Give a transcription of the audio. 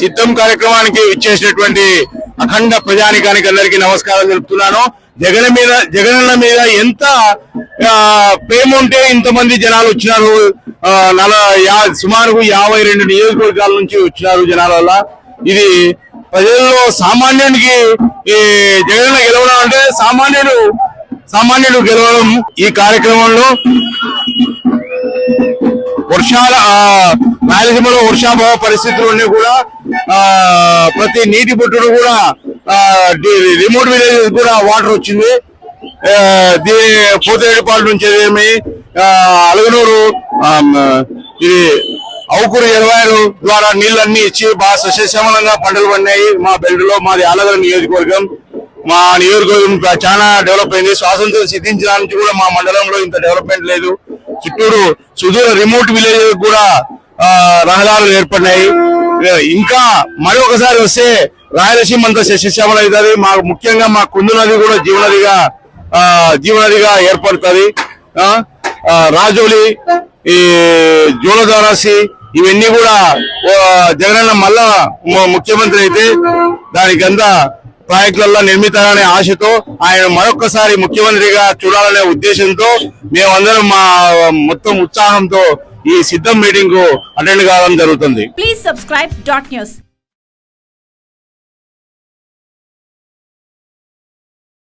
సిద్ధం కార్యక్రమానికి ఇచ్చేసినటువంటి అఖండ ప్రజానికానికి అందరికీ నమస్కారం తెలుపుతున్నాను. జగన్ మీద జగనన్న మీద ఎంత ప్రేమ ఉంటే ఇంతమంది జనాలు వచ్చినారు. సుమారు యాభై రెండు నియోజకవర్గాల నుంచి వచ్చినారు జనాల వల్ల. ఇది ప్రజల్లో సామాన్యునికి ఈ జగన్ గెలవడం అంటే సామాన్యుడు సామాన్యుడు గెలవడం ఈ కార్యక్రమంలో. వర్షాల ఆ, రాయలసీమలో వర్షాభావ పరిస్థితులు కూడా ఆ, ప్రతి నీటి బొట్టును కూడా రిమోట్ విలేజెస్ కూడా వాటర్ వచ్చింది. దీ పోతేడిపాడు నుంచి ఏమి అలగనూరు ఇది అవుకూరు ఎరవాయరు ద్వారా నీళ్ళన్నీ ఇచ్చి బాగా సస్యశ్యామలంగా పంటలు పడినాయి. మా బెల్ట్లో మాది ఆలగల నియోజకవర్గం. మా నియోజకవర్గం చాలా డెవలప్ అయింది. స్వాతంత్రం సిద్ధించిన నుంచి కూడా మా మండలంలో ఇంత డెవలప్మెంట్ లేదు. చుట్టూరు సుదూర రిమోట్ విలేజ్ కూడా రహదారులు ఏర్పడినాయి. ఇంకా మరొకసారి వస్తే రాయలసీమ అంతా సస్యశ్యామల అవుతుంది. మా ముఖ్యంగా మా కుందు నది కూడా జీవనదిగా ఆ, జీవనదిగా ఏర్పడుతుంది. ఆ, రాజోలి ఈ జోలదారాసి ఇవన్నీ కూడా జగనన్న మళ్ళా ము- ముఖ్యమంత్రి అయితే దానికంతా ప్రాజెక్టులలో నిర్మితారనే ఆశతో ఆయన మరొకసారి ముఖ్యమంత్రిగా చూడాలనే ఉద్దేశంతో మేమందరం మా మొత్తం ఉత్సాహంతో ఈ సిద్ధం మీటింగ్కు అటెండ్ కావడం జరుగుతుంది ప్లీజ్ సబ్స్క్రైబ్ dot.